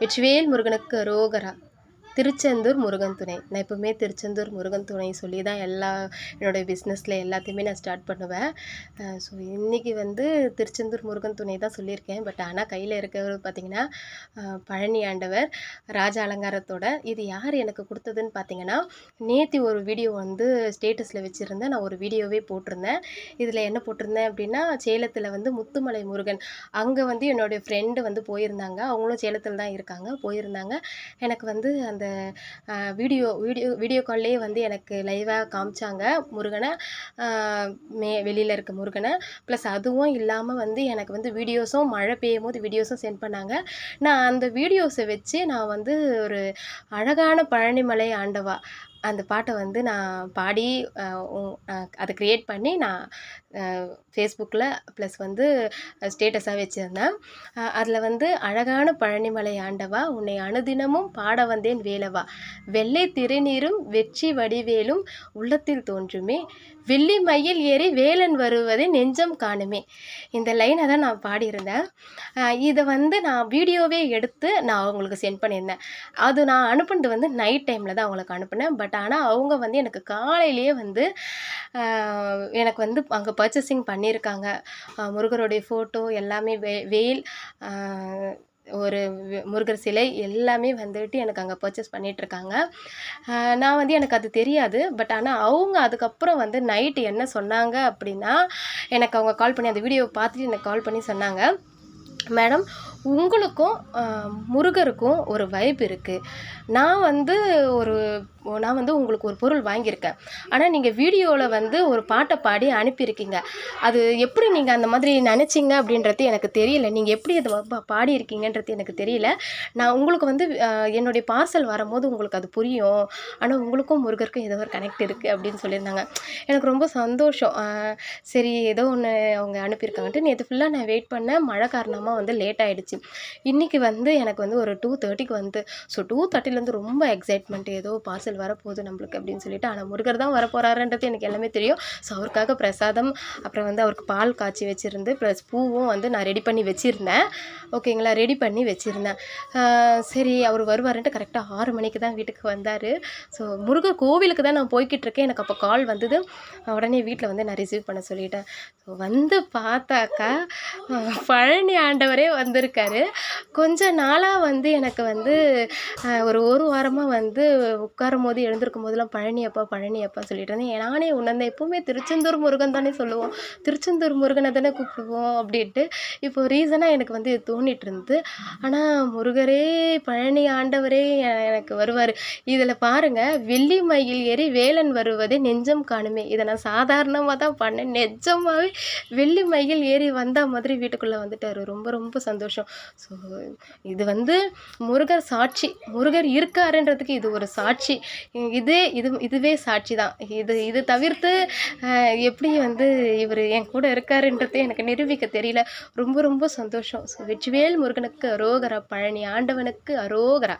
வெற்றிவேல் முருகனுக்கு ரோகரா. திருச்செந்தூர் முருகன் துணை. நான் எப்போவுமே திருச்செந்தூர் முருகன் துணை சொல்லி தான் எல்லா என்னோடய பிஸ்னஸில் எல்லாத்தையுமே நான் ஸ்டார்ட் பண்ணுவேன். ஸோ இன்றைக்கி வந்து திருச்செந்தூர் முருகன் துணை தான் சொல்லியிருக்கேன். பட் ஆனால் கையில் இருக்கிறவர் பார்த்திங்கன்னா பழனி ஆண்டவர் ராஜ அலங்காரத்தோட. இது யார் எனக்கு கொடுத்ததுன்னு பார்த்தீங்கன்னா நேத்தி ஒரு வீடியோ வந்து ஸ்டேட்டஸில் வச்சுருந்தேன். நான் ஒரு வீடியோவே போட்டிருந்தேன். இதில் என்ன போட்டிருந்தேன் அப்படின்னா சேலத்தில் வந்து முத்துமலை முருகன். அங்கே வந்து என்னுடைய ஃப்ரெண்டு வந்து போயிருந்தாங்க. அவங்களும் சேலத்தில் தான் இருக்காங்க போயிருந்தாங்க. எனக்கு வந்து அந்த வீடியோ வீடியோ வீடியோ கால்லேயே வந்து எனக்கு லைவாக காமிச்சாங்க. முருகனை மே வெளியில் இருக்க முருகனை. ப்ளஸ் அதுவும் இல்லாமல் வந்து எனக்கு வந்து வீடியோஸும் மழை பெய்யும் போது வீடியோஸும் சென்ட் பண்ணாங்க. நான் அந்த வீடியோஸை வச்சு நான் வந்து ஒரு அழகான பழனிமலை ஆண்டவா அந்த பாட்டை வந்து நான் பாடி உ- அதை க்ரியேட் பண்ணி நான் ஃபேஸ்புக்கில் ப்ளஸ் வந்து ஸ்டேட்டஸாக வச்சுருந்தேன். அதில் வந்து அழகான பழனிமலை ஆண்டவா உன்னை அனுதினமும் பாட வந்தேன் வேலவா. வெள்ளை திருநீரும் வெற்றி வடிவேலும் உள்ளத்தில் தோன்றுமே. வெள்ளி மயில் ஏறி வேலன் வருவதை நெஞ்சம் காணுமே. இந்த லைனை தான் நான் பாடியிருந்தேன். இதை வந்து நான் வீடியோவே எடுத்து நான் அவங்களுக்கு சென்ட் பண்ணியிருந்தேன். அது நான் அனுப்புனது வந்து நைட் டைமில் தான் அவங்களுக்கு அனுப்புனேன். பட் ஆனால் அவங்க வந்து எனக்கு காலையிலேயே வந்து எனக்கு வந்து அங்கே பர்ச்சேசிங் பண்ணியிருக்காங்க. முருகருடைய ஃபோட்டோ எல்லாமே வே வேல் ஒரு முருகர் சிலை எல்லாமே வந்துட்டு எனக்கு அங்கே பர்ச்சேஸ் பண்ணிகிட்ருக்காங்க நான் வந்து எனக்கு அது தெரியாது. பட் ஆனால் அவங்க அதுக்கப்புறம் வந்து நைட்டு என்ன சொன்னாங்க அப்படின்னா எனக்கு அவங்க கால் பண்ணி அந்த வீடியோவை பார்த்துட்டு எனக்கு கால் பண்ணி சொன்னாங்க. மேடம் உங்களுக்கும் முருகருக்கும் ஒரு வைப் இருக்குது நான் வந்து ஒரு நான் வந்து உங்களுக்கு ஒரு பொருள் வாங்கியிருக்கேன். ஆனால் நீங்கள் வீடியோவில் வந்து ஒரு பாட்டை பாடி அனுப்பியிருக்கீங்க. அது எப்படி நீங்கள் அந்த மாதிரி நினச்சிங்க அப்படின்றது எனக்கு தெரியல. நீங்கள் எப்படி அது பாடியிருக்கீங்கன்றது எனக்கு தெரியல. நான் உங்களுக்கு வந்து என்னுடைய பார்சல் வரும்போது உங்களுக்கு அது புரியும். ஆனால் உங்களுக்கும் முருகருக்கும் ஏதோ ஒரு கனெக்ட் இருக்குது அப்படின்னு சொல்லியிருந்தாங்க. எனக்கு ரொம்ப சந்தோஷம். சரி ஏதோ ஒன்று அவங்க அனுப்பியிருக்காங்கன்ட்டு. நேற்று ஃபுல்லாக நான் வெயிட் பண்ணேன். மழை காரணமாக வந்து லேட் ஆகிடுச்சு இன்றைக்கி வந்து எனக்கு வந்து ஒரு டூ தேர்ட்டிக்கு வந்து ஸோ டூ தேர்ட்டிலேருந்து ரொம்ப எக்ஸைட்மெண்ட் ஏதோ பார்சல் வரப்போகுது நம்மளுக்கு அப்படின்னு சொல்லிட்டு ஆனால் முருகர் தான் வரப்போகிறாருன்றது எனக்கு எல்லாமே தெரியும். ஸோ அவருக்காக பிரசாதம் அப்புறம் வந்து அவருக்கு பால் காய்ச்சி வச்சுருந்து ப்ளஸ் பூவும் வந்து நான் ரெடி பண்ணி வச்சுருந்தேன். ஓகேங்களா ரெடி பண்ணி வச்சுருந்தேன். சரி அவர் வருவாருன்ட்டு கரெக்டாக ஆறு மணிக்கு தான் வீட்டுக்கு வந்தார். ஸோ முருகர் கோவிலுக்கு தான் நான் போய்கிட்டு இருக்கேன். எனக்கு அப்போ கால் வந்தது. உடனே வீட்டில் வந்து நான் ரிசீவ் பண்ண சொல்லிட்டேன். ஸோ வந்து பார்த்தாக்கா பழனி ஆண்டவர் வந்திருக்காரு. கொஞ்ச நாளாக வந்து எனக்கு வந்து ஒரு ஒரு வாரமாக வந்து உட்காரும் போது எழுந்திருக்கும் போதெல்லாம் பழனி அப்பா பழனி அப்பா சொல்லிட்டு இருந்தேன். நானே உணர்ந்தேன் எப்போவுமே திருச்செந்தூர் முருகன் தானே சொல்லுவோம். திருச்செந்தூர் முருகனை தானே கூப்பிடுவோம் அப்படின்ட்டு இப்போ ரீசனாக எனக்கு வந்து இது தோணிட்டு இருந்தது. ஆனால் முருகரே பழனி ஆண்டவரே எனக்கு வருவார். இதில் பாருங்கள் வெள்ளி மயில் ஏறி வேலன் வருவதே நெஞ்சம் காணுமே. இதை நான் சாதாரணமாக தான் பண்ணேன். நெஞ்சமாகவே வெள்ளி மயில் ஏறி வந்த மாதிரி வீட்டுக்குள்ளே வந்துட்டார். ரொம்ப ரொம்ப ரொம்ப சந்தோஷம். ஸோ இது வந்து முருகர் சாட்சி. முருகர் இருக்காருன்றதுக்கு இது ஒரு சாட்சி. இதே இது இதுவே சாட்சி தான். இது இது தவிர்த்து எப்படி வந்து இவர் என் கூட இருக்காருன்றது எனக்கு நிரூபிக்க தெரியல. ரொம்ப ரொம்ப சந்தோஷம். ஸோ வெற்றிவேல் முருகனுக்கு அரோகரா பழனி ஆண்டவனுக்கு அரோகரா.